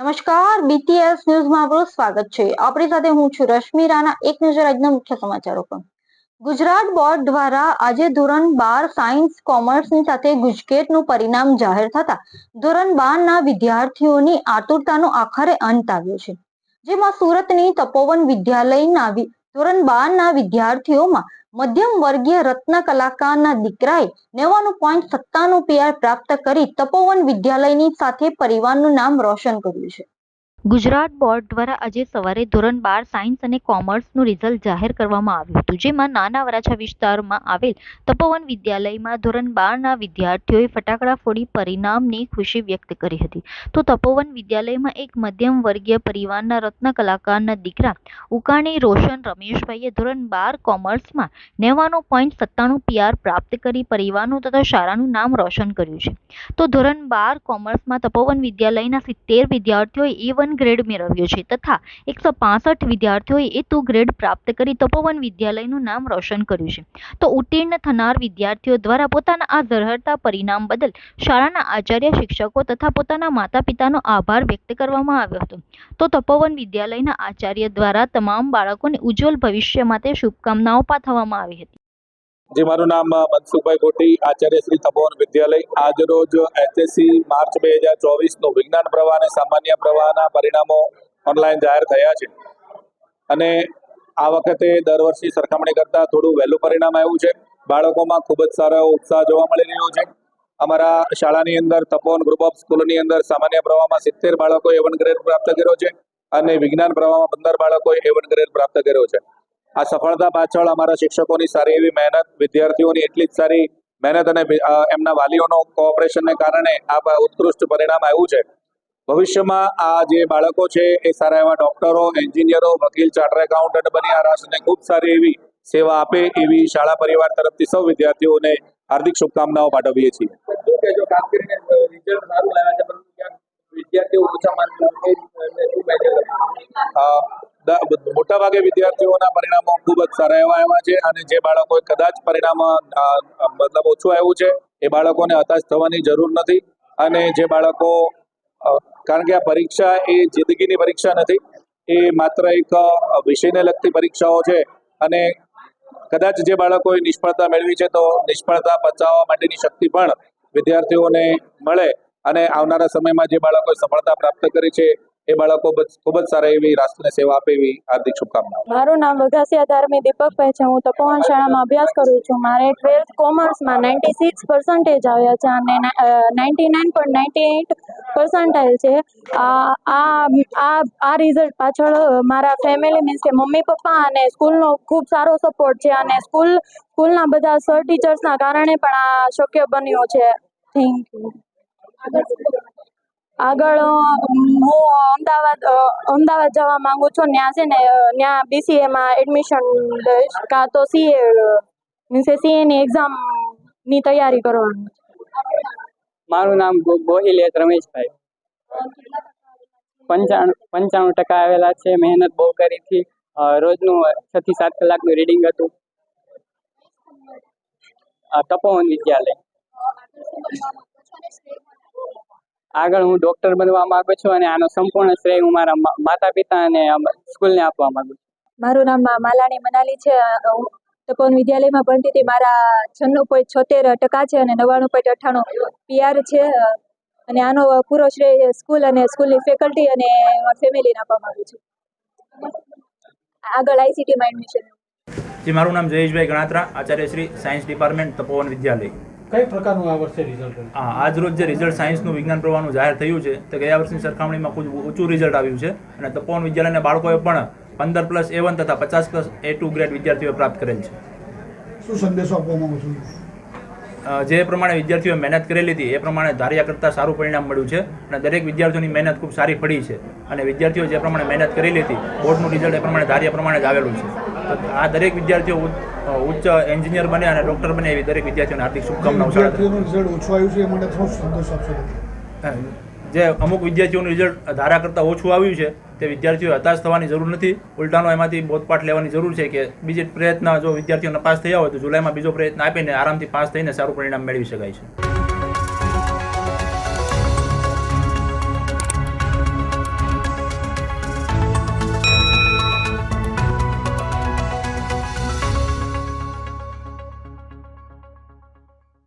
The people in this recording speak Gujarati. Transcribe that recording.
નમસ્કાર બીટીએસ ન્યૂઝમાં આપનું સ્વાગત છે. આપણી સાથે હું છું રશ્મિ રાણા, એક નજર આજના મુખ્ય સમાચારો પર. ગુજરાત બોર્ડ દ્વારા આજે ધોરણ બાર સાયન્સ કોમર્સની સાથે ગુજકેટનું પરિણામ જાહેર થતા ધોરણ બાર ના વિદ્યાર્થીઓની આતુરતાનો આખરે અંત આવ્યો છે. જેમાં સુરતની તપોવન વિદ્યાલયના ધોરણ બાર ના વિદ્યાર્થીઓમાં મધ્યમ વર્ગીય રત્ન કલાકારના દીકરાએ નેવાનું પોઈન્ટ સત્તાનું પીઆર પ્રાપ્ત કરી તપોવન વિદ્યાલયની સાથે પરિવારનું નામ રોશન કર્યું છે. ગુજરાત બોર્ડ દ્વારા આજે સવારે ધોરણ બાર સાયન્સ અને કોમર્સનું રિઝલ્ટ જાહેર કરવામાં આવ્યું હતું, જેમાં નાના વરાછા વિસ્તારમાં આવેલ તપોવન વિદ્યાલયમાં ધોરણ બારના વિદ્યાર્થીઓએ ફટાકડા ફોડી પરિણામની ખુશી વ્યક્ત કરી હતી. તો તપોવન વિદ્યાલયમાં એક મધ્યમ વર્ગીય પરિવારના રત્ન કલાકારના દીકરા ઉકાણી રોશન રમેશભાઈએ ધોરણ બાર કોમર્સમાં નેવાનું પોઈન્ટ સત્તાણું પીઆર પ્રાપ્ત કરી પરિવારનું તથા શાળાનું નામ રોશન કર્યું છે. તો ધોરણ બાર કોમર્સમાં તપોવન વિદ્યાલયના સિત્તેર વિદ્યાર્થીઓએ એ વન ગ્રેડ મેળવ્યો છે તથા એકસો પાસઠ વિદ્યાર્થીઓએ ટુ ગ્રેડ પ્રાપ્ત કરી તપોવન વિદ્યાલયનું નામ રોશન કર્યું છે. તો ઉત્તીર્ણ થનાર વિદ્યાર્થીઓ દ્વારા પોતાના આ ઝરહરતા પરિણામ બદલ શાળાના આચાર્ય, શિક્ષકો તથા પોતાના માતા પિતાનો આભાર વ્યક્ત કરવામાં આવ્યો હતો. તો તપોવન વિદ્યાલયના આચાર્ય દ્વારા તમામ બાળકોને ઉજ્જવલ ભવિષ્ય માટે શુભકામનાઓ પાઠવવામાં આવી હતી. જી, મારું નામ મનસુખભાઈ ગોટી, આચાર્ય શ્રી તપોવન વિદ્યાલય. આજ રોજ એચએસસી માર્ચ બે હજાર ચોવીસનું વિજ્ઞાન પ્રવાહ અને સામાન્ય પ્રવાહના પરિણામો ઓનલાઈન જાહેર થયા છે. અને આ વખતે દર વર્ષની સરખામણી કરતાં થોડું વહેલું પરિણામ આવ્યું છે. બાળકોમાં ખૂબ જ સારો ઉત્સાહ જોવા મળી રહ્યો છે. અમારા શાળાની અંદર, તપોવન ગ્રુપ ઓફ સ્કૂલની અંદર સામાન્ય પ્રવાહમાં સિત્તેર બાળકોએ એવન ગ્રેડ પ્રાપ્ત કર્યો છે અને વિજ્ઞાન પ્રવાહમાં પંદર બાળકોએ એવન ગ્રેડ પ્રાપ્ત કર્યો છે. આ સફળતા પાછળ અમારા શિક્ષકોની સારી એવી મહેનત વિદ્યાર્થીઓની એટલી જ સારી મહેનત અને એમના વાલીઓનો કોઓપરેશનને કારણે આ ઉત્કૃષ્ટ પરિણામ આવ્યું છે. ભવિષ્યમાં આ જે બાળકો છે એ સારા એવા ડોક્ટરો એન્જિનિયરો વકીલ ચાર્ટર એકાઉન્ટન્ટ બની આ રાષ્ટ્રને ખૂબ સારી એવી સેવા આપે એવી શાળા પરિવાર તરફથી સૌ વિદ્યાર્થીઓને હાર્દિક શુભકામનાઓ પાઠવીએ છીએ. મોટા મોટાભાગે વિદ્યાર્થીઓના પરિણામો સારા એવા આવ્યા છે અને જે બાળકોએ કદાચ પરિણામ મતલબ ઓછું આવ્યું છે, એ બાળકોને હતાશ થવાની જરૂર નથી અને જે બાળકો કારણ કે આ પરીક્ષા એ જિંદગીની પરીક્ષા નથી, એ માત્ર એક વિષયને લગતી પરીક્ષાઓ છે અને કદાચ જે બાળકોએ નિષ્ફળતા મેળવી છે તો નિષ્ફળતા બચાવવા માટેની શક્તિ પણ વિદ્યાર્થીઓને મળે અને આવનારા સમયમાં જે બાળકોએ સફળતા પ્રાપ્ત કરી છે એ બાળકો ખૂબ જ સારા એવી રાષ્ટ્રને સેવા આપે એવી હાર્દિક શુભકામનાઓ. મારું નામ વઘાસિયા ધાર્મી દીપકભાઈ છે. હું તપોવન શાળામાં અભ્યાસ કરું છું. મારે ટ્વેલ્થ કોમર્સમાં નાઇન્ટી સિક્સ પર્સન્ટેજ આવ્યા છે અને ninety nine point ninety eight percentile છે. આ આ આ રિઝલ્ટ પાછળ મારા ફેમિલી મીન્સ કે મમ્મી, પપ્પા અને સ્કૂલનો ખૂબ સારો સપોર્ટ છે અને સ્કૂલ સ્કૂલના બધા સર ટીચર્સના કારણે પણ આ શક્ય બન્યો છે. થેન્ક યુ આગળ હું અમદાવાદ અમદાવાદ જવા માંગુ છું. ત્યાં છે ને ત્યાં બીસીએમાં એડમિશન લઈશ. કાં તો સીએ મીન્સની સીએની એક્ઝામની તૈયારી કરવાની. મારું નામ ગોહિલ રમેશભાઈ. પંચાણું પંચાણું ટકા આવેલા છે. મહેનત બહુ કરી હતી. રોજનું છ થી સાત કલાકનું રીડિંગ હતું. તપોવન વિદ્યાલય. આગળ હું ડોક્ટર બનવા માંગુ છું અને આનો સંપૂર્ણ શ્રેય હું મારા માતા પિતા અને સ્કૂલ સ્કૂલને આપવા માંગુ છું. મારું નામ માલાણી મનાલી છે. હું તપોવન વિદ્યાલયમાં ભણતી હતી. મારા છન્નું પોઈન્ટ છોતેર ટકા છે અને નવ્વાણું પોઈન્ટ અઠ્ઠાણું પીઆર છે. અને આનો પૂરો શ્રેય સ્કૂલ અને સ્કૂલની ફેકલ્ટી અને ફેમિલીને આપવા માંગુ છું. આગળ આઈસીટીમાં એડમિશન જી મારું નામ જયેશભાઈ ગણાત્રા આચાર્ય શ્રી સાયન્સ ડિપાર્ટમેન્ટ તપોવન વિદ્યાલય. કઈ પ્રકારનું આ વર્ષે રિઝલ્ટ હા આજ રોજ જે રિઝલ્ટ સાયન્સનું વિજ્ઞાન પ્રવાહનું જાહેર થયું છે તે ગયા વર્ષની સરખામણીમાં ખૂબ ઊંચું રિઝલ્ટ આવ્યું છે. અને તપોવન વિદ્યાલયના બાળકોએ પણ પંદર પ્લસ એ વન તથા પચાસ પ્લસ એ ટુ ગ્રેડ વિદ્યાર્થીઓએ પ્રાપ્ત કરેલ છે. શું સંદેશો આપવા માંગુ છું? જે પ્રમાણે વિદ્યાર્થીઓએ મહેનત કરેલી હતી એ પ્રમાણે ધાર્યા કરતાં સારું પરિણામ મળ્યું છે અને દરેક વિદ્યાર્થીઓની મહેનત ખૂબ સારી પડી છે. અને વિદ્યાર્થીઓ જે પ્રમાણે મહેનત કરેલી હતી બોર્ડનું રિઝલ્ટ એ પ્રમાણે ધાર્યા પ્રમાણે જ આવેલું છે. તો આ દરેક વિદ્યાર્થીઓ ઉચ્ચ- એન્જિનિયર બને અને ડૉક્ટર બને એવી દરેક વિદ્યાર્થીઓને હાર્દિક શુભકામનાઓ વિદ્યાર્થીઓનું રિઝલ્ટ ઓછું આવ્યું છે એ માટે શું સંદેશો આપશો જે અમુક વિદ્યાર્થીઓનું રિઝલ્ટ ધારા કરતાં ઓછું આવ્યું છે તે વિદ્યાર્થીઓ હતાશ થવાની જરૂર નથી. ઉલટાનો એમાંથી બોધપાઠ લેવાની જરૂર છે કે બીજી પ્રયત્ન જો વિદ્યાર્થીઓને પાસ થયા હોય તો જુલાઈમાં બીજો પ્રયત્ન આપીને આરામથી પાસ થઈને સારું પરિણામ મેળવી શકાય છે.